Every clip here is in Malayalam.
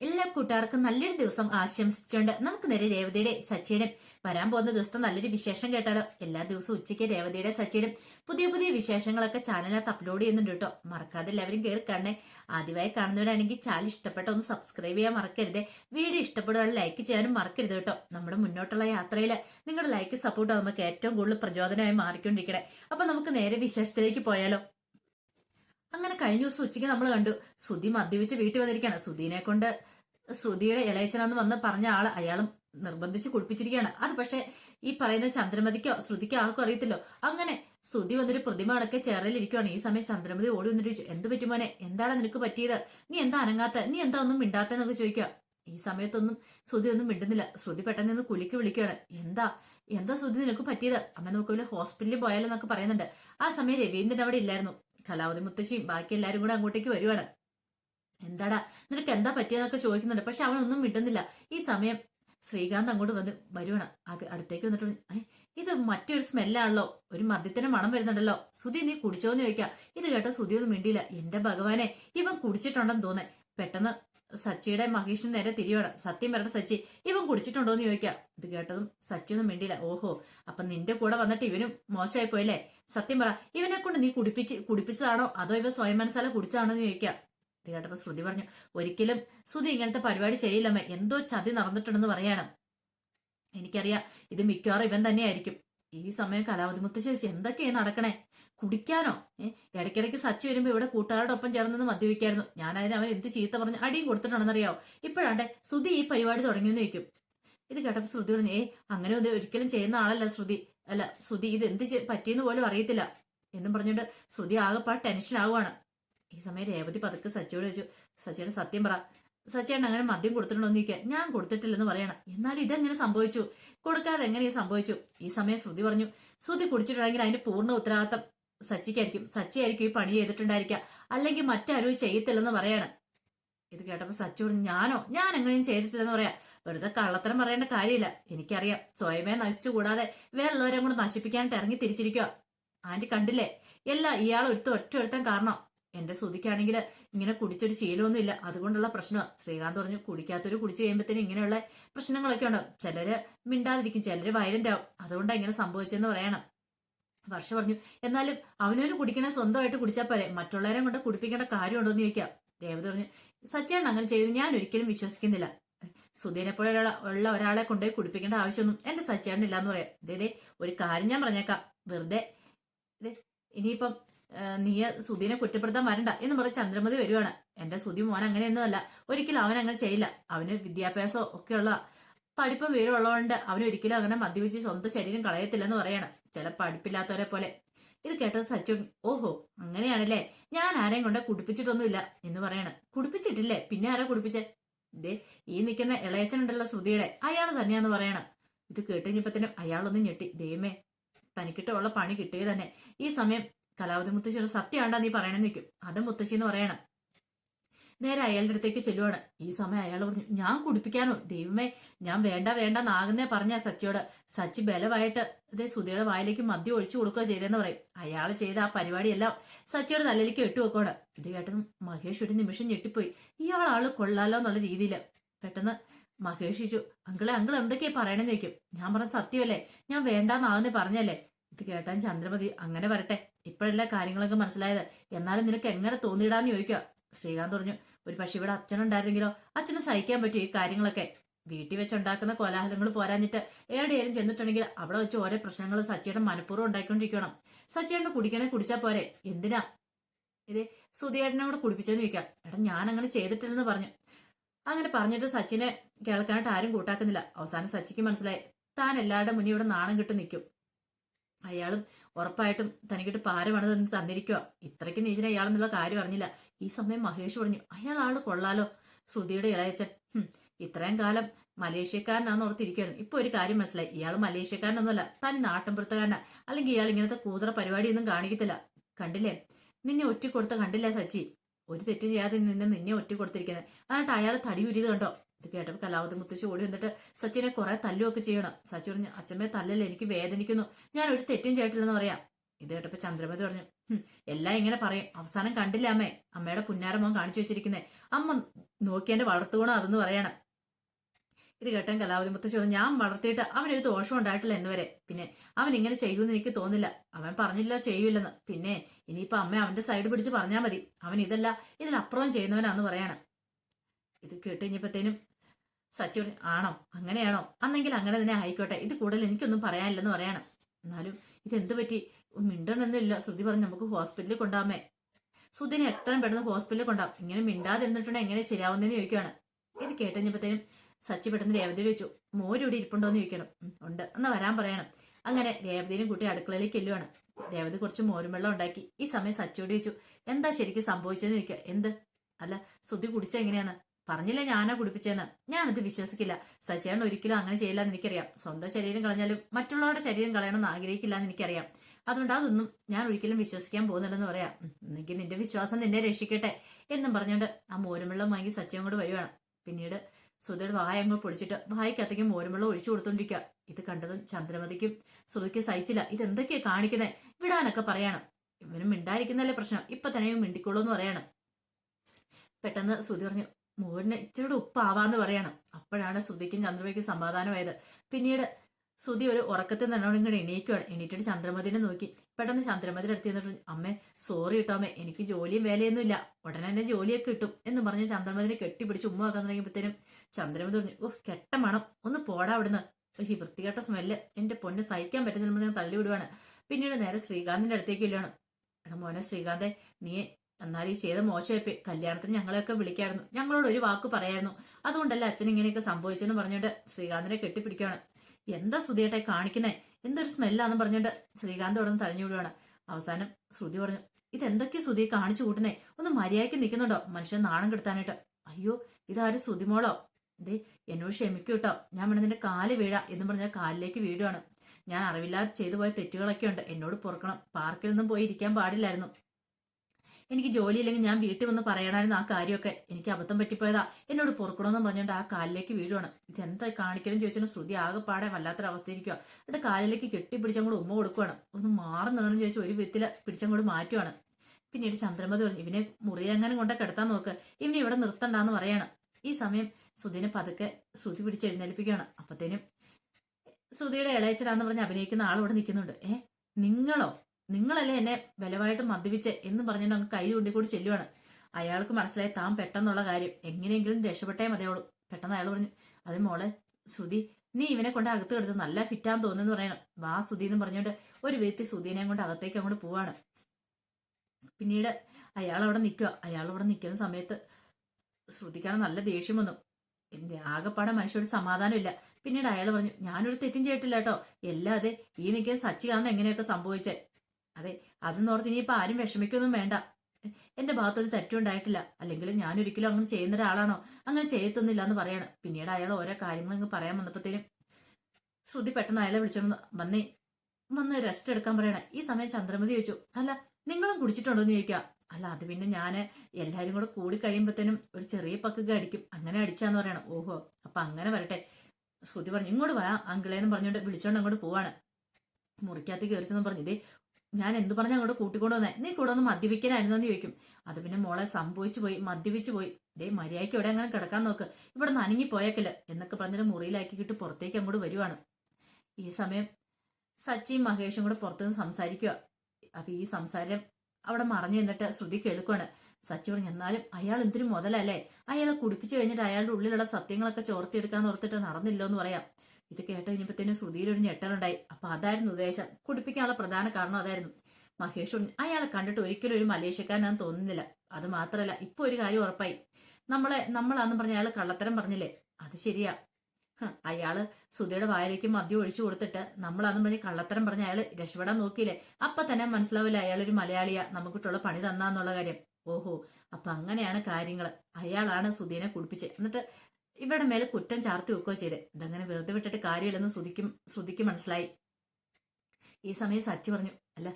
എല്ലാ കൂട്ടുകാർക്കും നല്ലൊരു ദിവസം ആശംസിച്ചുകൊണ്ട് നമുക്ക് നേരെ രേവതിയുടെ സച്ചിയുടെ വരാൻ പോകുന്ന ദിവസത്തെ നല്ലൊരു വിശേഷം കേട്ടാലോ? എല്ലാ ദിവസവും ഉച്ചയ്ക്ക് രേവതിയുടെ സച്ചിയുടെ പുതിയ പുതിയ വിശേഷങ്ങളൊക്കെ ചാനലിനകത്ത് അപ്ലോഡ് ചെയ്യുന്നുണ്ട് കേട്ടോ. മറക്കാതെ എല്ലാവരും കയറി കാണണേ. ആദ്യമായി കാണുന്നവരാണെങ്കിൽ ചാനൽ ഇഷ്ടപ്പെട്ട ഒന്ന് സബ്സ്ക്രൈബ് ചെയ്യാൻ മറക്കരുത്. വീഡിയോ ഇഷ്ടപ്പെടുകയാണെങ്കിൽ ലൈക്ക് ചെയ്യാനും മറക്കരുത് കേട്ടോ. നമ്മുടെ മുന്നോട്ടുള്ള യാത്രയിൽ നിങ്ങളുടെ ലൈക്ക് സപ്പോർട്ട് നമുക്ക് ഏറ്റവും കൂടുതൽ പ്രചോദനമായി മാറിക്കൊണ്ടിരിക്കണേ. അപ്പൊ നമുക്ക് നേരെ വിശേഷത്തിലേക്ക് പോയാലോ? അങ്ങനെ കഴിഞ്ഞ ദിവസം ഉച്ചയ്ക്ക് നമ്മൾ കണ്ടു ശ്രുതി മദ്യപിച്ച് വീട്ടിൽ വന്നിരിക്കുകയാണ് ശ്രുതിനെ കൊണ്ട് ശ്രുതിയുടെ ഇളയച്ചനെന്ന് വന്ന് പറഞ്ഞ ആൾ അയാളും നിർബന്ധിച്ച് കുളിപ്പിച്ചിരിക്കുകയാണ്. അത് പക്ഷെ ഈ പറയുന്ന ചന്ദ്രമതിക്കോ ശ്രുതിക്കോ ആർക്കും അറിയത്തില്ലോ. അങ്ങനെ ശ്രുതി വന്നൊരു പ്രതിമ അടക്കെ ചേറലിരിക്കുകയാണ് ഈ സമയം ചന്ദ്രമതി ഓടി വന്നിട്ട് ചോദിച്ചു എന്ത് പറ്റുമോനെ എന്താണ് നിനക്ക് പറ്റിയത്? നീ എന്താ അനങ്ങാത്ത? നീ എന്താ ഒന്നും മിണ്ടാത്തെന്നൊക്കെ ചോദിക്കുക. ഈ സമയത്തൊന്നും ശ്രുതി ഒന്നും മിണ്ടുന്നില്ല. ശ്രുതി പെട്ടെന്ന് നിന്ന് കുലിക്ക് വിളിക്കുകയാണ്. എന്താ? എന്താ ശ്രുതി നിനക്ക് പറ്റിയത്? അമ്മ നമുക്ക് ഹോസ്പിറ്റലിൽ ഹോസ്പിറ്റലിൽ പോയാലെന്നൊക്കെ പറയുന്നുണ്ട്. ആ സമയം രവീന്ദ്രൻ അവിടെ ഇല്ലായിരുന്നു. കലാവതി മുത്തശ്ശിയും ബാക്കി എല്ലാരും കൂടെ അങ്ങോട്ടേക്ക് വരുവാണ്. എന്താടാ നിനക്ക് എന്താ പറ്റിയെന്നൊക്കെ ചോദിക്കുന്നുണ്ട്. പക്ഷെ അവനൊന്നും മിണ്ടുന്നില്ല. ഈ സമയം ശ്രീകാന്ത് അങ്ങോട്ട് വന്ന് വരുവാണ്. അടുത്തേക്ക് വന്നിട്ട് പറഞ്ഞു, "ഏ, ഇത് മറ്റൊരു സ്മെല്ലാണല്ലോ. ഒരു മദ്യത്തിന്റെ മണം വരുന്നുണ്ടല്ലോ. സുധി നീ കുടിച്ചോന്ന് ചോദിക്കാം. ഇത് കേട്ട സുധി ഒന്നും മിണ്ടിയില്ല. എന്റെ ഭഗവാനെ ഇവൻ കുടിച്ചിട്ടുണ്ടെന്ന് തോന്നേ. പെട്ടെന്ന് സച്ചിയുടെ മഹേഷിന് നേരെ തിരിയണം സത്യം പറഞ്ഞ സച്ചി ഇവൻ കുടിച്ചിട്ടുണ്ടോ എന്ന് ചോദിക്കാം. ഇത് കേട്ടതും സച്ചി ഒന്നും മിണ്ടിയില്ല. ഓഹോ അപ്പൊ നിന്റെ കൂടെ വന്നിട്ട് ഇവനും മോശമായി പോയല്ലേ? സത്യം പറ ഇവനെ കൊണ്ട് നീ കുടിപ്പിക്ക് കുടിപ്പിച്ചതാണോ? അതോ ഇവ സ്വയം മനസ്സാല കുടിച്ചതാണോ എന്ന് ചോദിക്കാം. ഇത് കേട്ടപ്പോ ശ്രുതി പറഞ്ഞു ഒരിക്കലും ശ്രുതി ഇങ്ങനത്തെ പരിപാടി ചെയ്യില്ലമ്മേ. എന്തോ ചതി നടന്നിട്ടുണ്ടെന്ന് പറയാണ്. എനിക്കറിയാം ഇത് മിക്കവാറും ഇവൻ തന്നെയായിരിക്കും. ഈ സമയം കലാവതി മുത്തശ്ശി എന്തൊക്കെയാണ് എന്തൊക്കെയാ നടക്കണേ? കുടിക്കാനോ? ഏഹ് ഇടയ്ക്കിടയ്ക്ക് സച്ചി വരുമ്പോ ഇവിടെ കൂട്ടുകാരുടെ ഒപ്പം ചേർന്ന് മദ്യപിക്കായിരുന്നു. ഞാൻ അതിന് അവൻ എന്ത് ചീത്ത പറഞ്ഞ് അടിയും കൊടുത്തിട്ടുണ്ടെന്നറിയാവോ? ഇപ്പോഴാണ്ടെ ശ്രുതി ഈ പരിപാടി തുടങ്ങിയെന്ന് വെക്കും ഇത് കേട്ടപ്പോ ശ്രുതി പറഞ്ഞു ഏ അങ്ങനെ ഒരിക്കലും ചെയ്യുന്ന ആളല്ല ശ്രുതി. അല്ല ശ്രുതി ഇത് എന്ത് പറ്റിയെന്ന് പോലും അറിയത്തില്ല. എന്നും പറഞ്ഞുകൊണ്ട് ശ്രുതി ആകെപ്പാ ടെൻഷൻ ആവുകയാണ് ഈ സമയം രേവതി പതുക്കെ സച്ചിയോട് ചോദിച്ചു സച്ചിയുടെ സത്യം പറ. സച്ചിയാണ് അങ്ങനെ മദ്യം കൊടുത്തിട്ടുണ്ടോ എന്ന് ചോദിക്കുക ഞാൻ കൊടുത്തിട്ടില്ലെന്ന് പറയണം. എന്നാലും ഇതെങ്ങനെ സംഭവിച്ചു? കൊടുക്കാതെ എങ്ങനെ സംഭവിച്ചു? ഈ സമയം ശ്രുതി പറഞ്ഞു ശ്രുതി കുടിച്ചിട്ടുണ്ടെങ്കിൽ അതിന്റെ പൂർണ ഉത്തരവാദിത്തം. സച്ചിക്കായിരിക്കും. സച്ചിയായിരിക്കും ഈ പണി ചെയ്തിട്ടുണ്ടായിരിക്കുക. അല്ലെങ്കിൽ മറ്റാരും ചെയ്യത്തില്ലെന്ന് പറയാണ്. ഇത് കേട്ടപ്പോ സച്ചി പറഞ്ഞു ഞാനോ? ഞാൻ എങ്ങനെയും ചെയ്തിട്ടില്ലെന്ന് പറയാം. വെറുതെ കള്ളത്തരം പറയേണ്ട കാര്യമില്ല. എനിക്കറിയാം. സ്വയമേ നശിച്ചു കൂടാതെ വേറുള്ളവരെ കൂടെ നശിപ്പിക്കാനായിട്ട് ഇറങ്ങി തിരിച്ചിരിക്കുക. ആന്റി കണ്ടില്ലേ? എല്ലാ ഇയാൾ ഒരുത്ത ഒറ്റ കാരണം. എന്റെ ശ്രുതിക്കാണെങ്കിൽ ഇങ്ങനെ കുടിച്ചൊരു ശീലമൊന്നും ഇല്ല അതുകൊണ്ടുള്ള പ്രശ്നമാണ് ശ്രീകാന്ത് പറഞ്ഞു കുടിക്കാത്തൊരു കുടിച്ചു കഴിയുമ്പോഴത്തേനും ഇങ്ങനെയുള്ള പ്രശ്നങ്ങളൊക്കെ ഉണ്ടാവും. ചിലര് മിണ്ടാതിരിക്കും. ചിലര് വയലന്റ് ആവും. അതുകൊണ്ടാണ് ഇങ്ങനെ സംഭവിച്ചെന്ന് പറയണം. വർഷ പറഞ്ഞു. എന്നാലും അവനവന് കുടിക്കണേ സ്വന്തമായിട്ട് കുടിച്ചാൽ പോരെ. മറ്റുള്ളവരെ കൊണ്ട് കുടിപ്പിക്കേണ്ട കാര്യമുണ്ടോ എന്ന് ചോദിക്കാം. രേവതി പറഞ്ഞു സച്ചിയാണ് അങ്ങനെ ചെയ്ത് ഞാൻ ഒരിക്കലും വിശ്വസിക്കുന്നില്ല. സുധീനെ പോലെയുള്ള ഉള്ള ഒരാളെ കൊണ്ടുപോയി കുടിപ്പിക്കേണ്ട ആവശ്യമൊന്നും എന്റെ സച്ചിയാണ്ട് ഇല്ല എന്ന് പറയാം. ദേ ഒരു കാര്യം ഞാൻ പറഞ്ഞേക്കാം. വെറുതെ ഇനിയിപ്പം നീ സുധീനെ കുറ്റപ്പെടുത്താൻ വരണ്ട എന്ന് പറഞ്ഞ ചന്ദ്രമതി വരുവാണ്. എന്റെ സുധി മോൻ അങ്ങനെയൊന്നുമല്ല ഒരിക്കലും അവൻ അങ്ങനെ ചെയ്യില്ല. അവന് വിദ്യാഭ്യാസം ഒക്കെയുള്ള പഠിപ്പും വിവരമുള്ളതുകൊണ്ട് അവൻ ഒരിക്കലും അങ്ങനെ മദ്യപിച്ച് സ്വന്തം ശരീരം കളയത്തില്ലെന്ന് പറയണം. ചില പഠിപ്പില്ലാത്തവരെ പോലെ. ഇത് കേട്ടത് സച്ചു ഓഹോ അങ്ങനെയാണല്ലേ? ഞാൻ ആരെയും കൊണ്ട് കുടിപ്പിച്ചിട്ടൊന്നുമില്ല എന്ന് പറയണം. കുടിപ്പിച്ചിട്ടില്ലേ? പിന്നെ ആരാ കുടിപ്പിച്ചേ? ദേ ഈ നിൽക്കുന്ന ഇളയച്ചനുണ്ടല്ലോ ശ്രുതിയുടെ. അയാൾ തന്നെയാന്ന് പറയണം. ഇത് കേട്ടുകഴിഞ്ഞപ്പത്തിനും അയാളൊന്നും ഞെട്ടി. ദൈവമേ തനിക്കിട്ടുള്ള പണി കിട്ടിയത് തന്നെ ഈ സമയം കലാവതി മുത്തശ്ശിയുടെ സത്യമാണ്ടാ നീ പറയണെന്ന് നിൽക്കും അത് മുത്തശ്ശി എന്ന് പറയണം. നേരെ അയാളുടെ അടുത്തേക്ക് ചെല്ലുവാണ്. ഈ സമയം അയാൾ പറഞ്ഞു ഞാൻ കുടിപ്പിക്കാനോ? ദൈവമേ ഞാൻ വേണ്ട വേണ്ട നാകുന്നേ പറഞ്ഞ സച്ചിയോട്. സച്ചി ബലമായിട്ട് അതേ സുധയുടെ വായിലേക്ക് മദ്യം ഒഴിച്ചു കൊടുക്കുക ചെയ്തെന്ന് പറയും. അയാൾ ചെയ്ത ആ പരിപാടിയെല്ലാം സച്ചിയുടെ തലയിലേക്ക് ഇട്ടു വെക്കോണ് ഇത് കേട്ടതും മഹേഷ് ഒരു നിമിഷം ഞെട്ടിപ്പോയി. ഇയാൾ ആൾ കൊള്ളാലോ എന്നുള്ള രീതിയിൽ പെട്ടെന്ന് മഹേഷ് ചോദിച്ചു അങ്കിളെ അങ്കിൾ എന്തൊക്കെയാ പറയണെന്ന് ചോദിക്കും. ഞാൻ പറഞ്ഞ സത്യമല്ലേ? ഞാൻ വേണ്ടാന്നാകുന്നേ പറഞ്ഞല്ലേ ഇത് കേട്ടാൻ ചന്ദ്രമതി അങ്ങനെ വരട്ടെ. ഇപ്പോഴല്ല കാര്യങ്ങളൊക്കെ മനസ്സിലായത്. എന്നാലും നിനക്ക് എങ്ങനെ തോന്നിയിടാന്ന് ചോദിക്കുക. ശ്രീകാന്ത് പറഞ്ഞു ഒരു പക്ഷെ ഇവിടെ അച്ഛനുണ്ടായിരുന്നെങ്കിലോ അച്ഛന് സഹിക്കാൻ പറ്റും ഈ കാര്യങ്ങളൊക്കെ? വീട്ടിൽ വെച്ചുണ്ടാക്കുന്ന കോലാഹലങ്ങൾ പോരാഞ്ഞിട്ട് എവിടെയാലും ചെന്നിട്ടുണ്ടെങ്കിൽ അവിടെ വെച്ച് ഓരോ പ്രശ്നങ്ങൾ സച്ചിയുടെ മനഃപൂർവം ഉണ്ടാക്കിക്കൊണ്ടിരിക്കണം സച്ചിയേട്ടന് കുടിക്കണേ കുടിച്ചാൽ പോരെ? എന്തിനാ? ഇതേ സുധിയേട്ടനെ കൂടെ കുടിപ്പിച്ചെന്ന് ചോദിക്കാം. എടാ ഞാൻ അങ്ങനെ ചെയ്തിട്ടില്ലെന്ന് പറഞ്ഞു. അങ്ങനെ പറഞ്ഞിട്ട് സച്ചിനെ കേൾക്കാനായിട്ട് ആരും കൂട്ടാക്കുന്നില്ല. അവസാനം സച്ചിക്ക് മനസ്സിലായി താൻ എല്ലാവരുടെ മുന്നിൽ ഇവിടെ നാണം കിട്ടി നിൽക്കും. അയാളും ഉറപ്പായിട്ടും തനിക്കിട്ട് പാരമാണ് തന്നെ തന്നിരിക്കുക ഇത്രയ്ക്ക് നീചന അയാളെന്നുള്ള കാര്യം അറിഞ്ഞില്ല. ഈ സമയം മഹേഷ് പറഞ്ഞു ആൾ കൊള്ളാലോ ശ്രുതിയുടെ ഇളയച്ചൻ ഇത്രയും കാലം മലേഷ്യക്കാരനാന്ന് ഓർത്തിരിക്കുകയാണ്. ഇപ്പൊ ഒരു കാര്യം മനസ്സിലായി. ഇയാൾ മലേഷ്യക്കാരനൊന്നുമല്ല താൻ നാട്ടിൻപുറത്തുകാരനാ അല്ലെങ്കിൽ ഇയാൾ ഇങ്ങനത്തെ കൂതറ പരിപാടിയൊന്നും കാണിക്കത്തില്ല. കണ്ടില്ലേ? നിന്നെ ഒറ്റ കൊടുത്ത കണ്ടില്ല സച്ചി? ഒരു തെറ്റ് ചെയ്യാതെ നിന്നെ നിന്നെ ഒറ്റ കൊടുത്തിരിക്കുന്നത് എന്നിട്ട് അയാൾ തടി ഉരിയത് കണ്ടോ? ഇത് കേട്ടപ്പോൾ കലാവതി മുത്തശ്ശി ഓടി വന്നിട്ട് സച്ചിനെ കുറെ തല്ലുമൊക്കെ ചെയ്യണം. സച്ചി പറഞ്ഞു അച്ഛമ്മേ തല്ലല്ലേ എനിക്ക് വേദനിക്കുന്നു. ഞാൻ ഒരു തെറ്റും ചെയ്തിട്ടില്ലെന്ന് പറയാം. ഇത് കേട്ടപ്പോ ചന്ദ്രമതി പറഞ്ഞു എല്ലാം ഇങ്ങനെ പറയും. അവസാനം കണ്ടില്ല അമ്മേ? അമ്മയുടെ പുന്നാരമോൻ കാണിച്ചു വെച്ചിരിക്കുന്നേ. അമ്മ നോക്കി എന്റെ വളർത്തുകൊണ അതെന്ന് പറയണം. ഇത് കേട്ടാൻ കലാവതി മുത്തശ്ശി പറഞ്ഞു ഞാൻ വളർത്തിയിട്ട് അവനൊരു ദോഷം ഉണ്ടായിട്ടില്ല എന്നുവരെ പിന്നെ അവൻ ഇങ്ങനെ ചെയ്യുമെന്ന് എനിക്ക് തോന്നില്ല അവൻ പറഞ്ഞില്ല ചെയ്യൂലെന്ന് പിന്നെ ഇനിയിപ്പോ അമ്മ അവന്റെ സൈഡ് പിടിച്ച് പറഞ്ഞാൽ മതി. അവൻ ഇതല്ല ഇതിലപ്പുറം ചെയ്യുന്നവനാന്ന് പറയണം. ഇത് കേട്ട് കഴിഞ്ഞപ്പോഴത്തേനും സച്ചി പറഞ്ഞു, ആണോ? അങ്ങനെയാണോ? അന്നെങ്കിൽ അങ്ങനെ തന്നെ ആയിക്കോട്ടെ. ഇത് കൂടുതൽ എനിക്കൊന്നും പറയാനില്ലെന്ന് പറയണം. എന്നാലും ഇതെന്ത് പറ്റി? മിണ്ടണമെന്നില്ല ശ്രുതി പറഞ്ഞു നമുക്ക് ഹോസ്പിറ്റലിൽ കൊണ്ടാമേ സുധിനെ എത്രയും പെട്ടെന്ന് ഹോസ്പിറ്റലിൽ കൊണ്ടാവും ഇങ്ങനെ മിണ്ടാതിരുന്നിട്ടുണ്ടെങ്കിൽ എങ്ങനെ ശരിയാവുന്നതെന്ന് ചോദിക്കുകയാണ് ഇത് കേട്ടുകഴിഞ്ഞപ്പോഴത്തേനും സച്ചി പെട്ടെന്ന് രേവതി ചോദിച്ചു മോര് ഇവിടെ ഇരിപ്പുണ്ടോ എന്ന് ചോദിക്കണം ഉണ്ട്. എന്നാ വരാൻ പറയണം. അങ്ങനെ രേവതിയും കുട്ടി അടുക്കളയിലേക്ക് എല്ലുവാണ് രേവതി കുറച്ച് മോരും വെള്ളം ഉണ്ടാക്കി. ഈ സമയം സച്ചിയോട് ചോദിച്ചു എന്താ ശരിക്കും സംഭവിച്ചതെന്ന് ചോദിക്കുക എന്ത്? അല്ല സുധി കുടിച്ച എങ്ങനെയാന്ന്? പറഞ്ഞില്ല ഞാനാ കുടിപ്പിച്ചതെന്ന് ഞാനത് വിശ്വസിക്കില്ല. സച്ചിയാണ് ഒരിക്കലും അങ്ങനെ ചെയ്യില്ല എന്ന് എനിക്കറിയാം. സ്വന്തം ശരീരം കളഞ്ഞാലും മറ്റുള്ളവരുടെ ശരീരം കളയണമെന്ന് ആഗ്രഹിക്കില്ല എന്ന് എനിക്കറിയാം. അതുകൊണ്ട് അതൊന്നും ഞാൻ ഒരിക്കലും വിശ്വസിക്കാൻ പോകുന്നില്ലെന്ന് പറയാം. എന്നെങ്കിൽ നിന്റെ വിശ്വാസം നിന്നെ രക്ഷിക്കട്ടെ എന്നും പറഞ്ഞുകൊണ്ട് ആ മോരുമെള്ളം വാങ്ങി സച്ചിയും കൂടെ വരുവാണ്. പിന്നീട് സുധയുടെ വായ അങ്ങ് പൊടിച്ചിട്ട് വായിക്കത്തേക്ക് മോരുമെള്ളം ഒഴിച്ചു കൊടുത്തോണ്ടിരിക്കുക ഇത് കണ്ടതും ചന്ദ്രമതിക്കും സുധയ്ക്ക് സഹിച്ചില്ല. ഇതെന്തൊക്കെയാ കാണിക്കുന്നത് വിടാനൊക്കെ പറയണം. ഇവനും മിണ്ടായിരിക്കുന്നല്ലേ പ്രശ്നം. ഇപ്പൊ തന്നെ മിണ്ടിക്കോളൂ എന്ന് പറയണം. പെട്ടെന്ന് ശ്രുതി പറഞ്ഞു മോരിന് ഇച്ചിരി ഉപ്പാവാന്ന് പറയണം. അപ്പോഴാണ് ശ്രുതിക്കും ചന്ദ്രമയ്ക്കും സമാധാനമായത്. പിന്നീട് ശ്രുതി ഒരു ഉറക്കത്തിൽ നിന്നോട് ഇങ്ങനെ എണീക്കുകയാണ് എണീറ്റിട്ട് ചന്ദ്രമതിനെ നോക്കി. പെട്ടെന്ന് ചന്ദ്രമതിയുടെ അടുത്ത് ചെന്നിട്ട് അമ്മേ സോറി കേട്ടോ അമ്മേ എനിക്ക് ജോലിയും വേലയൊന്നും ഇല്ല ഉടനെ തന്നെ ജോലിയൊക്കെ കിട്ടും. എന്ന് പറഞ്ഞ് ചന്ദ്രമതിനെ കെട്ടിപ്പിടിച്ച് ഉമ്മ ആക്കാൻ തുടങ്ങിയപ്പോഴത്തേനും ചന്ദ്രമതി പറഞ്ഞു ഓ കെട്ട മണം. ഒന്ന് പോടാ അവിടുന്ന്. ഈ വൃത്തികെട്ട സ്മെല്ല് എന്റെ പൊന്നെ സഹിക്കാൻ പറ്റുന്നില്ല ഞാൻ തള്ളി വിടുവാണ് പിന്നീട് നേരെ ശ്രീകാന്തിന്റെ അടുത്തേക്ക് ഇല്ലാണ് എടാ മോനെ ശ്രീകാന്തെ നീ എന്നാൽ ഈ ചെയ്ത മോശമായിപ്പോയി. കല്യാണത്തിന് ഞങ്ങളെയൊക്കെ വിളിക്കായിരുന്നു. ഞങ്ങളോട് ഒരു വാക്ക് പറയായിരുന്നു. അതുകൊണ്ടല്ല അച്ഛൻ ഇങ്ങനെയൊക്കെ സംഭവിച്ചെന്ന് പറഞ്ഞിട്ട് ശ്രീകാന്തിനെ കെട്ടിപ്പിടിക്കുകയാണ് എന്താ ശ്രുതിയേട്ടെ കാണിക്കുന്നേ? എന്തൊരു സ്മെല്ലാന്ന് പറഞ്ഞിട്ട് ശ്രീകാന്ത് അവിടെ നിന്ന് തഴഞ്ഞു വിടുവാണ് അവസാനം ശ്രുതി പറഞ്ഞു ഇതെന്തൊക്കെയാ ശ്രുതി കാണിച്ചു കൂട്ടുന്നേ? ഒന്ന് മര്യാദയ്ക്ക് നിൽക്കുന്നുണ്ടോ? മനുഷ്യൻ നാണം കെടുത്താനായിട്ട്. അയ്യോ ഇതാരും ശ്രുതിമോളോ ദേ എന്നോട് ക്ഷമിക്കൂ കേട്ടോ. ഞാൻ വേണം നിന്റെ കാൽ വീഴാ എന്ന് പറഞ്ഞാൽ കാലിലേക്ക് വീഴുവാണ്. ഞാൻ അറിവില്ലാതെ ചെയ്തു പോയ തെറ്റുകളൊക്കെ ഉണ്ട് എന്നോട് പൊറുക്കണം. പാർക്കിൽ നിന്നും പോയി ഇരിക്കാൻ പാടില്ലായിരുന്നു. എനിക്ക് ജോലിയില്ലെങ്കിൽ ഞാൻ വീട്ടിൽ വന്ന് പറയണമായിരുന്നു ആ കാര്യമൊക്കെ. എനിക്ക് അബദ്ധം പറ്റിപ്പോയതാ. എന്നോട് പൊറുക്കണമെന്ന് പറഞ്ഞുകൊണ്ട് ആ കാലിലേക്ക് വീഴുവാണ്. ഇതെന്താ കാണിക്കണം ചോദിച്ചാൽ ശ്രുതി ആകെപ്പാടെ വല്ലാത്തൊരവസ്ഥയിരിക്കുക എന്നിട്ട് കാലിലേക്ക് കെട്ടിപ്പിടിച്ചങ്ങോട്ട് ഉമ്മ കൊടുക്കുവാണ്. ഒന്ന് മാറുന്നുണ്ടെന്ന് ചോദിച്ചാൽ ഒരു വിത്തിൽ പിടിച്ചങ്ങോട്ട് മാറ്റുവാണ്. പിന്നീട് ചന്ദ്രമതി പറഞ്ഞു ഇവനെ മുറിയെങ്ങാനും കൊണ്ട കിടത്താൻ നോക്ക്. ഇവനെ ഇവിടെ നിർത്തണ്ടാന്ന് പറയാണ്. ഈ സമയം ശ്രുതിനെ പതുക്കെ ശ്രുതി പിടിച്ച് എഴുന്നേൽപ്പിക്കുകയാണ് അപ്പത്തേനും ശ്രുതിയുടെ ഇളയച്ചനാന്ന് പറഞ്ഞ് അഭിനയിക്കുന്ന ആൾ നിൽക്കുന്നുണ്ട്. ഏ നിങ്ങളോ? നിങ്ങളല്ലേ എന്നെ ബലമായിട്ട് മദ്യപിച്ച് എന്ന് പറഞ്ഞിട്ട് അങ്ങ് കൈ ചൂണ്ടിക്കൂടി ചെല്ലുവാണ്. അയാൾക്ക് മനസ്സിലായി താൻ പെട്ടെന്നുള്ള കാര്യം. എങ്ങനെയെങ്കിലും രക്ഷപ്പെട്ടേ മതിയോളൂ പെട്ടെന്ന് അയാൾ പറഞ്ഞു അത് മോളെ ശ്രുതി നീ ഇവനെ കൊണ്ട് അകത്ത് കിടത്ത് നല്ല ഫിറ്റാന്ന് തോന്നുന്നു പറയണം. വാ ശ്രുതി എന്ന് പറഞ്ഞുകൊണ്ട് ഒരു വ്യക്തി ശ്രുതിനെയും കൊണ്ട് അകത്തേക്ക് അങ്ങോട്ട് പോവാണ്. പിന്നീട് അയാൾ അവിടെ നിൽക്കുക. അയാൾ അവിടെ നിൽക്കുന്ന സമയത്ത് ശ്രുതിക്കാണ് നല്ല ദേഷ്യം വന്നു. എന്റെ ആകെപ്പാടെ മനുഷ്യരുടെ സമാധാനമില്ല. പിന്നീട് അയാൾ പറഞ്ഞു ഞാനൊരു തെറ്റും ചെയ്തിട്ടില്ല കേട്ടോ. എല്ലാതെ ഈ നിൽക്കുന്ന സച്ചി കാരണം എങ്ങനെയൊക്കെ സംഭവിച്ചേ. അതെ അതെന്ന് ഓർത്ത് ഇനിയിപ്പോ ആരും വിഷമിക്കൊന്നും വേണ്ട. എന്റെ ഭാഗത്തൊരു തെറ്റുണ്ടായിട്ടില്ല. അല്ലെങ്കിൽ ഞാൻ ഒരിക്കലും അങ്ങനെ ചെയ്യുന്ന ഒരാളാണോ? അങ്ങനെ ചെയ്യത്തൊന്നുമില്ല എന്ന് പറയണം. പിന്നീട് അയാൾ ഓരോ കാര്യങ്ങൾ അങ്ങ് പറയാൻ വന്നപ്പോഴത്തേനും ശ്രുതി പെട്ടെന്ന് അയാളെ വിളിച്ചോണ്ട് വന്നേ വന്ന് റെസ്റ്റ് എടുക്കാൻ പറയണേ. ഈ സമയം ചന്ദ്രമതി ചോദിച്ചു അല്ല നിങ്ങളും കുടിച്ചിട്ടുണ്ടോ? എന്ന് ചോദിക്കുക. അല്ല അത് പിന്നെ ഞാൻ എല്ലാരും കൂടെ കൂടി കഴിയുമ്പോഴത്തേനും ഒരു ചെറിയ പക്കൊക്കെ അടിക്കും. അങ്ങനെ അടിച്ചാന്ന് പറയണം. ഓഹോ അപ്പൊ അങ്ങനെ വരട്ടെ. ശ്രുതി പറഞ്ഞു ഇങ്ങോട്ട് വാ അങ്കിളേന്ന് പറഞ്ഞുകൊണ്ട് വിളിച്ചോണ്ട് അങ്ങോട്ട് പോവാണ്. മുറിക്കകത്ത് കയറിച്ചെന്ന് പറഞ്ഞു ഇതേ ഞാൻ എന്ത് പറഞ്ഞ അങ്ങോട്ട് കൂട്ടിക്കൊണ്ടു വന്നേ? നീ കൂടെ ഒന്ന് മദ്യപിക്കാനായിരുന്നു എന്ന് ചോദിക്കും. അത് പിന്നെ മോളെ സംഭവിച്ചു പോയി മദ്യപിച്ചു പോയി. ദേ മര്യാദയ്ക്ക് ഇവിടെ അങ്ങനെ കിടക്കാൻ നോക്ക്. ഇവിടെ നനങ്ങി പോയേക്കൽ എന്നൊക്കെ പറഞ്ഞിട്ട് മുറിയിലാക്കിയിട്ട് പുറത്തേക്ക് അങ്ങോട്ട് വരുവാണ്. ഈ സമയം സച്ചിയും മഹേഷും കൂടെ പുറത്തുനിന്ന് സംസാരിക്കുക അപ്പൊ ഈ സംസാരം അവിടെ മറഞ്ഞു നിന്നിട്ട് ശ്രുതി കേൾക്കുവാണ് സച്ചി പറഞ്ഞു എന്നാലും അയാൾ എന്തിനു മുതലല്ലേ? അയാളെ കുടിപ്പിച്ചു കഴിഞ്ഞിട്ട് അയാളുടെ ഉള്ളിലുള്ള സത്യങ്ങളൊക്കെ ചോർത്തിയെടുക്കാന്ന് ഓർത്തിട്ട് നടന്നില്ലോ എന്ന് പറയാം. ഇത് കേട്ട് കഴിഞ്ഞപ്പോ ശ്രുതിയിൽ ഒരു ഞെട്ടലുണ്ടായി. അപ്പൊ അതായിരുന്നു ഉദ്ദേശം. കുടിപ്പിക്കാനുള്ള പ്രധാന കാരണം അതായിരുന്നു. മഹേഷ് അയാളെ കണ്ടിട്ട് ഒരിക്കലും ഒരു മലേഷ്യക്കാരനാന്ന് തോന്നുന്നില്ല. അത് മാത്രമല്ല ഇപ്പൊ ഒരു കാര്യം ഉറപ്പായി. നമ്മളെ നമ്മളാന്ന് പറഞ്ഞ അയാൾ കള്ളത്തരം പറഞ്ഞില്ലേ? അത് ശരിയാ. അയാൾ സുധയുടെ വായിലേക്ക് മദ്യം ഒഴിച്ചു കൊടുത്തിട്ട് നമ്മളാന്ന് പറഞ്ഞ് കള്ളത്തരം പറഞ്ഞ അയാൾ രക്ഷപ്പെടാൻ നോക്കിയില്ലേ? അപ്പൊ തന്നെ മനസ്സിലാവില്ല അയാൾ ഒരു മലയാളിയാ നമുക്കിട്ടുള്ള പണി തന്നാന്നുള്ള കാര്യം. ഓഹോ അപ്പൊ അങ്ങനെയാണ് കാര്യങ്ങൾ അയാളാണ് സുധീനെ കുടിപ്പിച്ചത്. എന്നിട്ട് ഇവരുടെ മേലെ കുറ്റം ചാർത്തി വെക്കുകയോ ചെയ്ത്. ഇതങ്ങനെ വെറുതെ വിട്ടിട്ട് കാര്യമില്ലെന്ന് ശ്രുതിക്കും ശ്രുതിക്ക് മനസ്സിലായി. ഈ സമയം സച്ചി പറഞ്ഞു. അല്ല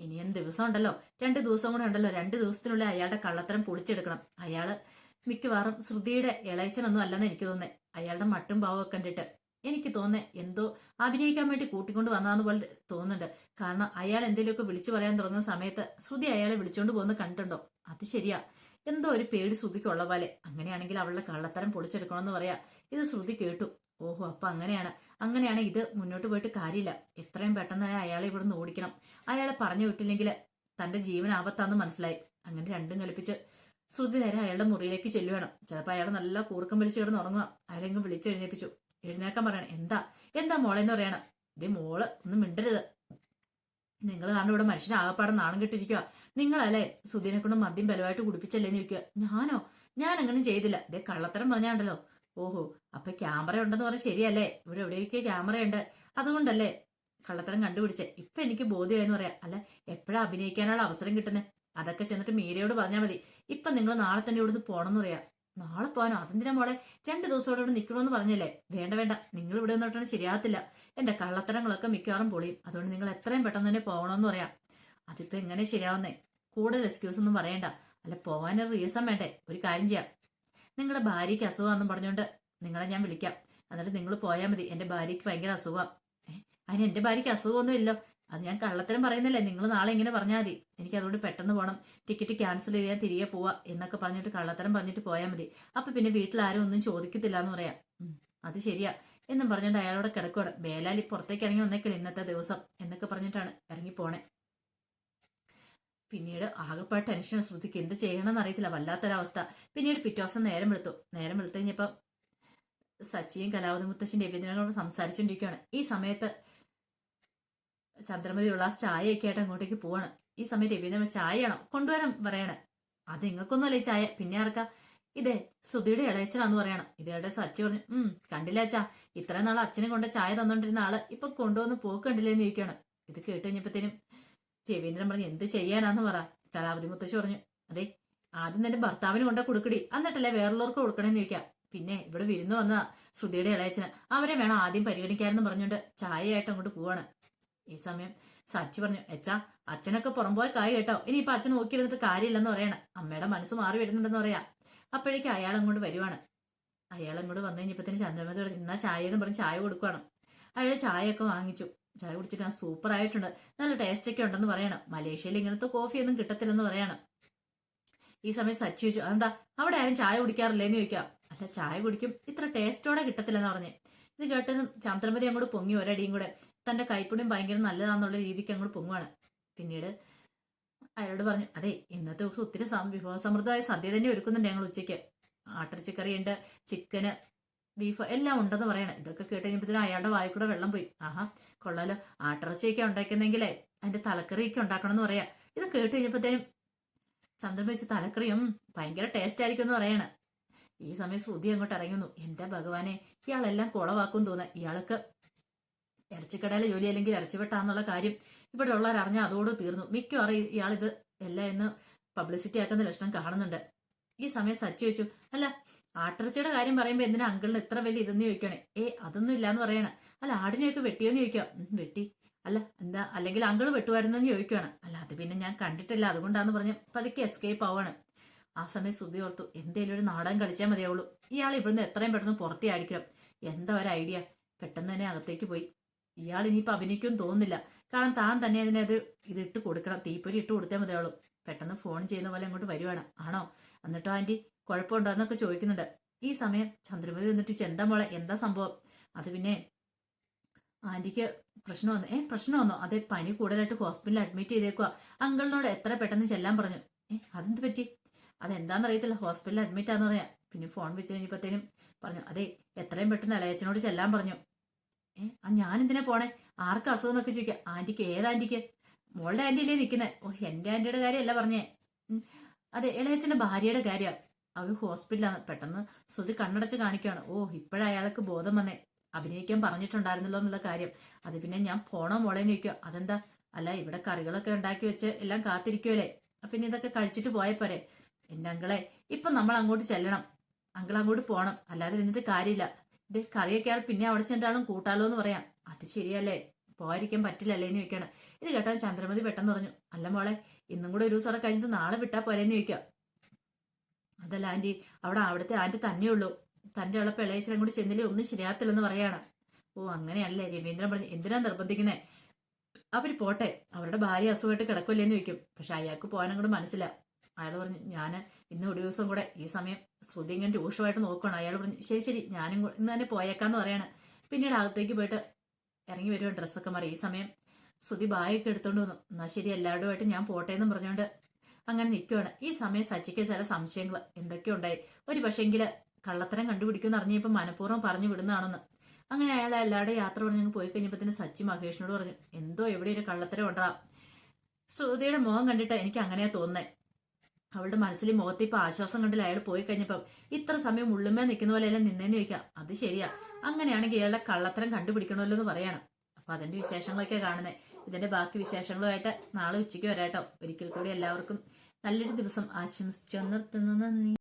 ഇനിയും ദിവസം ഉണ്ടല്ലോ? രണ്ട് ദിവസം കൂടെ ഉണ്ടല്ലോ. രണ്ട് ദിവസത്തിനുള്ളിൽ അയാളുടെ കള്ളത്തരം പൊളിച്ചെടുക്കണം. അയാൾ മിക്കവാറും ശ്രുതിയുടെ ഇളയച്ചനൊന്നും അല്ലെന്ന് എനിക്ക് തോന്നേ അയാളുടെ മട്ടും ഭാവമൊക്കെ കണ്ടിട്ട് എനിക്ക് തോന്നേ എന്തോ അഭിനയിക്കാൻ വേണ്ടി കൂട്ടിക്കൊണ്ട് വന്നതെന്ന് പോലെ തോന്നുന്നുണ്ട്. കാരണം അയാൾ എന്തെങ്കിലുമൊക്കെ വിളിച്ചു പറയാൻ തുടങ്ങുന്ന സമയത്ത് ശ്രുതി അയാളെ വിളിച്ചുകൊണ്ട് പോകുന്നത് കണ്ടിട്ടുണ്ടോ? അത് ശരിയാ. എന്തോ ഒരു പേടി ശ്രുതിക്കുള്ള പോലെ. അങ്ങനെയാണെങ്കിൽ അവളുടെ കള്ളത്തരം പൊളിച്ചെടുക്കണമെന്ന് പറയാ. ഇത് ശ്രുതി കേട്ടു. ഓഹോ അപ്പൊ അങ്ങനെയാണ്. അങ്ങനെയാണ് ഇത് മുന്നോട്ട് പോയിട്ട് കാര്യമില്ല. എത്രയും പെട്ടെന്ന് അയാളെ ഇവിടുന്ന് ഓടിക്കണം. അയാളെ പറഞ്ഞു വിട്ടില്ലെങ്കിൽ തന്റെ ജീവൻ ആപത്താന്ന് മനസ്സിലായി. അങ്ങനെ രണ്ടും കൽപ്പിച്ച് ശ്രുതി നേരെ അയാളുടെ മുറിയിലേക്ക് ചെല്ലുവേണം. ചിലപ്പോൾ അയാൾ നല്ല കൂർക്കം വലിച്ച് കിടന്ന് ഉറങ്ങുക അയാളെങ്കിലും വിളിച്ച് എഴുന്നേപ്പിച്ചു എഴുന്നേക്കാൻ പറയണം. എന്താ? എന്താ മോളെന്ന് പറയണം. ഇതേ മോൾ ഒന്നും മിണ്ടരുത്. നിങ്ങൾ കാരണം ഇവിടെ മനുഷ്യൻ ആകപ്പാടെ നാണം കെട്ടിരിക്കുക നിങ്ങളല്ലേ സുധീനെ കൊണ്ട് മദ്യം ബലമായിട്ട് കുടിപ്പിച്ചല്ലേ എന്ന് ചോദിക്കുക ഞാനോ? ഞാൻ അങ്ങനെ ചെയ്തില്ല. ഇതേ കള്ളത്തരം പറഞ്ഞാണ്ടല്ലോ. ഓഹോ അപ്പൊ ക്യാമറ ഉണ്ടെന്ന് പറഞ്ഞ ശരിയല്ലേ? ഇവിടെ എവിടെയൊക്കെ ക്യാമറ ഉണ്ട്. അതുകൊണ്ടല്ലേ കള്ളത്തരം കണ്ടുപിടിച്ചേ. ഇപ്പൊ എനിക്ക് ബോധ്യമായെന്ന് പറയാം. അല്ല എപ്പോഴാ അഭിനയിക്കാനുള്ള അവസരം കിട്ടുന്നത് അതൊക്കെ ചെന്നിട്ട് മീരയോട് പറഞ്ഞാൽ മതി. ഇപ്പൊ നിങ്ങൾ നാളെ തന്നെ ഇവിടുന്ന് പോണെന്ന് പറയാ. നാളെ പോകാനോ? അതെന്തിനാ മോളെ? രണ്ട് ദിവസം ഇവിടെ നിൽക്കണമെന്ന് പറഞ്ഞല്ലേ? വേണ്ട വേണ്ട. നിങ്ങൾ ഇവിടെ നിന്നിട്ടാണ് ശരിയാകത്തില്ല. എന്റെ കള്ളത്തരങ്ങളൊക്കെ മിക്കവാറും പൊളിയും. അതുകൊണ്ട് നിങ്ങൾ എത്രയും പെട്ടെന്ന് തന്നെ പോകണമെന്ന് പറയാം. അതിപ്പോ എങ്ങനെ ശരിയാവുന്നേ? കൂടുതൽ എക്സ്ക്യൂസ് ഒന്നും പറയണ്ട. അല്ല പോവാനൊരു റീസൺ വേണ്ടേ? ഒരു കാര്യം ചെയ്യാം. നിങ്ങളുടെ ഭാര്യയ്ക്ക് അസുഖമാണെന്നും പറഞ്ഞുകൊണ്ട് നിങ്ങളെ ഞാൻ വിളിക്കാം. എന്നിട്ട് നിങ്ങൾ പോയാൽ മതി. എന്റെ ഭാര്യയ്ക്ക് ഭയങ്കര അസുഖമാണ് അതിന് എന്റെ ഭാര്യയ്ക്ക് അസുഖമൊന്നും ഇല്ലോ അത് ഞാൻ കള്ളത്തരം പറയുന്നില്ലേ? നിങ്ങൾ നാളെ ഇങ്ങനെ പറഞ്ഞാൽ മതി. എനിക്ക് അതുകൊണ്ട് പെട്ടെന്ന് പോകണം ടിക്കറ്റ് ക്യാൻസൽ ചെയ്ത് ഞാൻ തിരികെ പോവാ എന്നൊക്കെ പറഞ്ഞിട്ട് കള്ളത്തരം പറഞ്ഞിട്ട് പോയാൽ മതി. അപ്പൊ പിന്നെ വീട്ടിൽ ആരും ഒന്നും ചോദിക്കത്തില്ല എന്ന് പറയാം. അത് ശരിയാ. എന്നും പറഞ്ഞിട്ട് അയാളോട് കിടക്കുവാണ്. വേലാലി പുറത്തേക്ക് ഇറങ്ങി വന്നേക്കൽ ഇന്നത്തെ ദിവസം എന്നൊക്കെ പറഞ്ഞിട്ടാണ് ഇറങ്ങി പോണേ. പിന്നീട് ആകെപ്പാട് ടെൻഷൻ ശ്രുതിക്ക്. എന്ത് ചെയ്യണമെന്ന് അറിയത്തില്ല. വല്ലാത്തൊരവസ്ഥ. പിന്നീട് പിറ്റേ ദിവസം നേരം വെളുത്തു. നേരം വെളുത്തു കഴിഞ്ഞപ്പം സച്ചിയും കലാവതി മുത്തശ്ശിന്റെ രവീന്ദ്രനോട് സംസാരിച്ചുകൊണ്ടിരിക്കുകയാണ് ഈ സമയത്ത് ചന്ദ്രമതി ഉള്ള ചായയൊക്കെ ആയിട്ട് അങ്ങോട്ടേക്ക് പോവാണ്. ഈ സമയത്ത് രവീന്ദ്രൻ ചായയാണോ കൊണ്ടുവരാൻ പറയണേ. അത് നിങ്ങൾക്കൊന്നുമല്ല ചായ. പിന്നെ ആർക്കാ? ഇതേ സുധിയുടെ ഇളയച്ചനാന്ന് പറയണം. ഇതേടെ സച്ചി പറഞ്ഞു ഉം കണ്ടില്ല അച്ഛാ. ഇത്രയും നാൾ അച്ഛനെ കൊണ്ട് ചായ തന്നോണ്ടിരുന്ന ആൾ ഇപ്പൊ കൊണ്ടുവന്ന് പോക്ക് കണ്ടില്ലേന്ന് ചോദിക്കുകയാണ് ഇത് കേട്ട് കഴിഞ്ഞപ്പോഴത്തേനും രവീന്ദ്രൻ പറഞ്ഞു എന്ത് ചെയ്യാനാന്ന് പറ. കലാവതി മുത്തശ്ശി പറഞ്ഞു അതെ ആദ്യം തന്നെ ഭർത്താവിന് കൊണ്ട കൊടുക്കടി. എന്നിട്ടല്ലേ വേറുള്ളവർക്ക് കൊടുക്കണേന്ന് ചോദിക്കാം. പിന്നെ ഇവിടെ വിരുന്ന് വന്ന ശ്രുതിയുടെ ഇളയച്ചന് അവരെ വേണം ആദ്യം പരിഗണിക്കാനെന്ന് പറഞ്ഞുകൊണ്ട് ചായയായിട്ട് അങ്ങോട്ട് പോവാണ്. ഈ സമയം സച്ചി പറഞ്ഞു എച്ചാ അച്ഛനൊക്കെ പുറംപോയ കായ് കേട്ടോ. ഇനിയിപ്പൊ അച്ഛൻ നോക്കിയിരുന്നിട്ട് കാര്യമില്ലെന്ന് പറയണം. അമ്മയുടെ മനസ്സ് മാറി വരുന്നുണ്ടെന്ന് പറയാം. അപ്പോഴേക്കും അയാൾ അങ്ങോട്ട് വരുവാണ്. അയാൾ അങ്ങോട്ട് വന്നു കഴിഞ്ഞപ്പത്തിന് ചന്ദ്രമതി പറഞ്ഞു എന്നാ ചായ എന്ന് പറഞ്ഞ് ചായ കൊടുക്കുവാണ്. അയാൾ ചായയൊക്കെ വാങ്ങിച്ചു. ചായ കുടിച്ചിട്ട് ആ സൂപ്പർ ആയിട്ടുണ്ട്. നല്ല ടേസ്റ്റ് ഒക്കെ ഉണ്ടെന്ന് പറയണം. മലേഷ്യയിൽ ഇങ്ങനത്തെ കോഫി ഒന്നും കിട്ടത്തില്ലെന്ന് പറയണം. ഈ സമയം സച്ചി ചോദിച്ചു അതെന്താ? അവിടെ ആരും ചായ കുടിക്കാറില്ലേന്ന് ചോദിക്കാം. അല്ല ചായ കുടിക്കും. ഇത്ര ടേസ്റ്റോടെ കിട്ടത്തില്ലെന്ന് പറഞ്ഞേ. ഇത് കേട്ടതും ചന്ദ്രമതി അങ്ങോട്ട് പൊങ്ങി ഒരടിയും കൂടെ. തന്റെ കൈപ്പുണ്യം ഭയങ്കര നല്ലതാന്നുള്ള രീതിക്ക് അങ്ങോട്ട് പൊങ്ങുവാണ്. പിന്നീട് അയാളോട് പറഞ്ഞു അതെ ഇന്നത്തെ ദിവസം ഒത്തിരി വിഭവ സമൃദ്ധമായ സദ്യ തന്നെ ഒരുക്കുന്നുണ്ട് ഞങ്ങൾ ഉച്ചയ്ക്ക്. ആട്ടിറച്ചിക്കറി ഉണ്ട് ചിക്കന് ബീഫ് എല്ലാം ഉണ്ടെന്ന് പറയണം. ഇതൊക്കെ കേട്ട് കഴിഞ്ഞപ്പോഴത്തേനും അയാളുടെ വായിൽ കൂടെ വെള്ളം പോയി. ആഹാ കൊള്ളാലോ. ആട്ടിറച്ചിയൊക്കെ ഉണ്ടാക്കുന്നെങ്കിലേ അതിന്റെ തലക്കറിയൊക്കെ ഉണ്ടാക്കണം എന്ന് പറയാ. ഇത് കേട്ട് കഴിഞ്ഞപ്പോഴത്തേനും ചന്ദ്രൻ തലക്കറിയും ഭയങ്കര ടേസ്റ്റ് ആയിരിക്കും എന്ന് പറയാണ്. ഈ സമയം ശ്രുതി അങ്ങോട്ട് ഇറങ്ങുന്നു. എന്റെ ഭഗവാനെ ഇയാളെല്ലാം കുളവാക്കും തോന്നുക ഇയാൾക്ക് ഇറച്ചിക്കടയിലെ ജോലി അല്ലെങ്കിൽ ഇറച്ചിവെട്ടാന്നുള്ള കാര്യം ഇവിടെ ഉള്ളവർ അറിഞ്ഞാൽ അതോട് തീർന്നു. മിക്കവാറും ഇയാളിത് എല്ലാം ഇന്ന് പബ്ലിസിറ്റി ആക്കുന്ന ലക്ഷണം കാണുന്നുണ്ട്. ഈ സമയം സച്ചി വെച്ചു അല്ല ആട്ടിറച്ചിയുടെ കാര്യം പറയുമ്പോൾ എന്തിനാ അങ്കിളിന് ഇത്ര വലിയ ഇതെന്ന് ചോദിക്കണേ ഏ അതൊന്നും ഇല്ലാന്ന് പറയണ. അല്ല ആടിനെയൊക്കെ വെട്ടിയോന്ന് ചോദിക്കാം. വെട്ടി. അല്ല എന്താ? അല്ലെങ്കിൽ അങ്കിൾ വെട്ടുമായിരുന്നെന്ന് ചോദിക്കുകയാണ് അല്ല അത് പിന്നെ ഞാൻ കണ്ടിട്ടില്ല. അതുകൊണ്ടാന്ന് പറഞ്ഞ് പതുക്കെ എസ്കേപ്പ് ആവാണ് ആ സമയം ശ്രുതി ഓർത്തു എന്തേലും ഒരു നാടകം കളിച്ചാൽ മതിയാവുള്ളൂ. ഇയാൾ ഇവിടുന്ന് എത്രയും പെട്ടെന്ന് പുറത്തേ അടിക്കണം എന്താ ഒരു ഐഡിയ പെട്ടെന്ന് തന്നെ അകത്തേക്ക് പോയി. ഇയാൾ ഇനിയിപ്പോ അഭിനയിക്കും തോന്നുന്നില്ല. കാരണം താൻ തന്നെ അതിനത് ഇതിട്ട് കൊടുക്കണം. തീപ്പൊരി ഇട്ട് കൊടുത്തേ മതിയാളും പെട്ടെന്ന് ഫോൺ ചെയ്യുന്ന പോലെ അങ്ങോട്ട് വരുവാണ്. ആണോ? എന്നിട്ടോ ആന്റി കുഴപ്പമുണ്ടോ എന്നൊക്കെ ചോദിക്കുന്നുണ്ട്. ഈ സമയം ചന്ദ്രമതി വന്നിട്ട് ചെന്താ മോളെ? എന്താ സംഭവം? അത് പിന്നെ ആന്റിക്ക് പ്രശ്നം വന്നു. ഏ പ്രശ്നം വന്നോ? അതെ പനി കൂടുതലായിട്ട് ഹോസ്പിറ്റലിൽ അഡ്മിറ്റ് ചെയ്തേക്കുക അങ്കിളിനോട് എത്ര പെട്ടെന്ന് ചെല്ലാൻ പറഞ്ഞു. ഏ അതെന്ത് പറ്റി? അതെന്താണെന്നറിയത്തില്ല ഹോസ്പിറ്റലിൽ അഡ്മിറ്റ് ആന്ന് പറയാം പിന്നെ ഫോൺ വെച്ച് കഴിഞ്ഞപ്പോഴത്തേനും പറഞ്ഞു. അതെ എത്രയും പെട്ടെന്ന് ഇളയച്ചനോട് ചെല്ലാൻ പറഞ്ഞു. ഏ ആ ഞാൻ എന്തിനാ പോണേ? ആർക്ക് അസുഖം എന്നൊക്കെ ചോദിക്കാം. ആന്റിക്ക് ഏതാന്റിക്ക് മോളുടെ ആന്റി അല്ലേ നിൽക്കുന്നത് ഓ എന്റെ ആന്റിയുടെ കാര്യമല്ല പറഞ്ഞേ. അതെ ഇളയച്ചന്റെ ഭാര്യയുടെ കാര്യമാണ് അവർ ഹോസ്പിറ്റലാണ് പെട്ടെന്ന് ശ്രുതി കണ്ണടച്ച് കാണിക്കുകയാണ് ഓ ഇപ്പോഴയാൾക്ക് ബോധം വന്നേ. അഭിനയിക്കാൻ പറഞ്ഞിട്ടുണ്ടായിരുന്നല്ലോ എന്നുള്ള കാര്യം. അത് പിന്നെ ഞാൻ പോണോ മോളെ നിൽക്കുക അതെന്താ? അല്ല ഇവിടെ കറികളൊക്കെ ഉണ്ടാക്കി വെച്ച് എല്ലാം കാത്തിരിക്കുമല്ലേ പിന്നെ ഇതൊക്കെ കഴിച്ചിട്ട് പോയ പോരെ. എന്റെ അങ്കളെ ഇപ്പൊ നമ്മൾ അങ്ങോട്ട് ചെല്ലണം. അങ്കിൾ അങ്ങോട്ട് പോണം. അല്ലാതെ നിന്നിട്ട് കാര്യമില്ല. ഇത് കറിയൊക്കെ ആൾ പിന്നെ അവിടെ ചെന്നാളും കൂട്ടാലോ എന്ന് പറയാം. അത് ശരിയല്ലേ? പോയിരിക്കാൻ പറ്റില്ലല്ലേ എന്ന് ചോദിക്കണം. ഇത് കേട്ടാൽ ചന്ദ്രമതി പെട്ടെന്ന് പറഞ്ഞു അല്ല മോളെ ഇന്നും കൂടെ ഒരു ദിവസം അവിടെ കഴിഞ്ഞിട്ട് നാളെ വിട്ടാ പോരെന്ന് ചോദിക്കാം. അതല്ല ആന്റി അവിടെ അവിടുത്തെ ആന്റി തന്നെയുള്ളൂ തന്റെ ഉള്ള പിളയച്ചിലും കൂടി ചെന്നില്ലേ ഒന്നും ശരിയാത്തില്ലെന്ന് പറയാണ്. ഓ അങ്ങനെയല്ലേ രവീന്ദ്രൻ പറഞ്ഞു എന്തിനാ നിർബന്ധിക്കുന്നത് അവർ പോട്ടെ അവരുടെ ഭാര്യ അസുഖമായിട്ട് കിടക്കില്ലെന്ന് ചോദിക്കും. പക്ഷെ അയാൾക്ക് പോകാനും കൂടെ മനസ്സില്ല. അയാൾ പറഞ്ഞു ഞാൻ ഇന്ന് ഒരു ദിവസം കൂടെ ഈ സമയം ശ്രുതി ഇങ്ങനെ രൂക്ഷമായിട്ട് നോക്കണം അയാൾ പറഞ്ഞു ശരി ശരി ഞാനും ഇന്ന് തന്നെ പോയേക്കാന്ന് പറയാണ്. പിന്നീട് അകത്തേക്ക് പോയിട്ട് ഇറങ്ങി വരുവാൻ ഡ്രസ്സൊക്കെ മാറി. ഈ സമയം ശ്രുതി ബാഗൊക്കെ എടുത്തോണ്ട് വന്നു. എന്നാ ശരി എല്ലാവരുമായിട്ട് ഞാൻ പോട്ടെ എന്നും പറഞ്ഞുകൊണ്ട് അങ്ങനെ നിൽക്കുവാണ് ഈ സമയം സച്ചിക്ക് ചില സംശയങ്ങൾ എന്തൊക്കെയുണ്ടായി ഒരു പക്ഷേങ്കിൽ കള്ളത്തരം കണ്ടുപിടിക്കുമെന്ന് അറിഞ്ഞപ്പോൾ മനഃപൂർവം പറഞ്ഞു വിടുന്നതാണെന്ന്. അങ്ങനെ അയാൾ എല്ലാവരുടെ യാത്ര പറഞ്ഞു പോയി കഴിഞ്ഞപ്പോൾ തന്നെ സച്ചി മഹേഷിനോട് പറഞ്ഞു എന്തോ എവിടെ ഒരു കള്ളത്തരം ഉണ്ടാ. ശ്രുതിയുടെ മുഖം കണ്ടിട്ട് എനിക്ക് അങ്ങനെയാ തോന്നുന്നേ. അവളുടെ മനസ്സിൽ മുഖത്ത് ഇപ്പൊ ആശ്വാസം കണ്ടില്ല. അയാൾ പോയി കഴിഞ്ഞപ്പം ഇത്ര സമയം ഉള്ളുമേ നിൽക്കുന്ന പോലെ എല്ലാം നിന്നേന്ന് ചോദിക്കാം. അത് ശരിയാ. അങ്ങനെയാണെങ്കിൽ ഇയാളുടെ കള്ളത്തരം കണ്ടുപിടിക്കണമല്ലോ എന്ന് പറയണം. അപ്പൊ അതിന്റെ വിശേഷങ്ങളൊക്കെ കാണുന്നത് ഇതിന്റെ ബാക്കി വിശേഷങ്ങളുമായിട്ട് നാളെ ഉച്ചയ്ക്ക് വരാട്ടോ ഒരിക്കൽ കൂടി എല്ലാവർക്കും നല്ലൊരു ദിവസം ആശംസിച്ചു. നിർത്തുന്നു. നന്ദി.